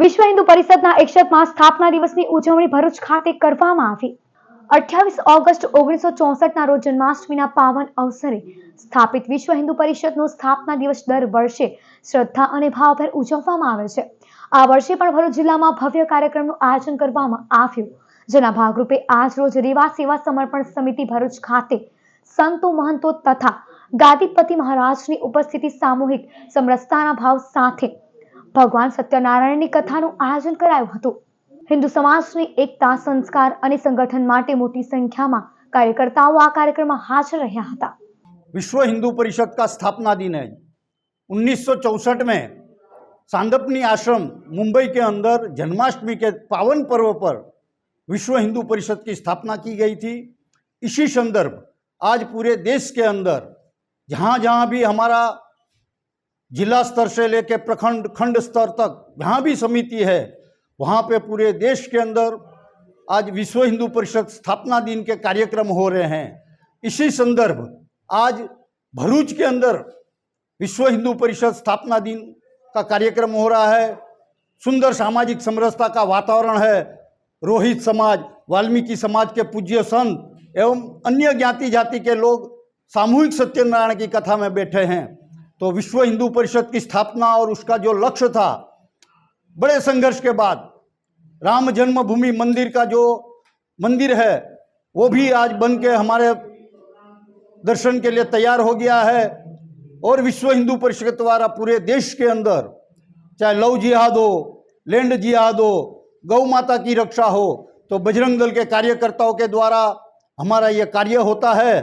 વિશ્વ હિન્દુ પરિષદના એકસઠમાં સ્થાપના દિવસની ઉજવણી ભરૂચ ખાતે કરવામાં આવી. અઠ્યાવીસ ઓગસ્ટ ઓગણીસો ચોસઠના રોજ જન્માષ્ટમીના પાવન અવસરે સ્થાપિત વિશ્વ હિન્દુ પરિષદનો સ્થાપના દિવસ દર વર્ષે શ્રદ્ધા અને ભાવભેર ઉજવવામાં આવે છે. આ વર્ષે પણ ભરૂચ જિલ્લામાં ભવ્ય કાર્યક્રમનું આયોજન કરવામાં આવ્યું, જેના ભાગરૂપે આજ રોજ રેવા સેવા સમર્પણ સમિતિ ભરૂચ ખાતે સંતો મહંતો તથા ગાદીપતિ મહારાજની ઉપસ્થિતિ સામૂહિક સમરસતાના ભાવ સાથે ભગવાન સત્યનારાયણની કથાનું આયોજન કરાયું હતું હિન્દુ સમાજની એકતા સંસ્કાર અને સંગઠન માટે મોટી સંખ્યામાં કાર્યકર્તાઓ આ કાર્યક્રમમાં હાજર રહ્યા હતા विश्व हिंदू परिषद का स्थापना दिन है उन्नीस में सांदपनी आश्रम मुंबई के अंदर जन्माष्टमी के पावन पर्व पर विश्व हिंदू परिषद की स्थापना की गई थी इसी संदर्भ आज पूरे देश के अंदर जहाँ जहाँ भी हमारा जिला स्तर से लेकर प्रखंड, खंड स्तर तक, जहाँ भी समिति है, वहाँ पे पूरे देश के अंदर आज विश्व हिंदू परिषद स्थापना दिन के कार्यक्रम हो रहे हैं। इसी संदर्भ आज भरूच के अंदर विश्व हिंदू परिषद स्थापना दिन का कार्यक्रम हो रहा है। सुंदर सामाजिक समरसता का वातावरण है। रोहित समाज, वाल्मीकि समाज के पूज्य संत एवं अन्य ज्ञाति जाति के लोग सामूहिक सत्यनारायण की कथा में बैठे हैं। तो विश्व हिंदू परिषद की स्थापना और उसका जो लक्ष्य था, बड़े संघर्ष के बाद राम जन्मभूमि मंदिर का जो मंदिर है, वो भी आज बन के हमारे दर्शन के लिए तैयार हो गया है। और विश्व हिंदू परिषद द्वारा पूरे देश के अंदर, चाहे लव जिहाद हो, लैंड जिहाद हो, गौ माता की रक्षा हो तो बजरंग दल के कार्यकर्ताओं के द्वारा हमारा ये कार्य होता है।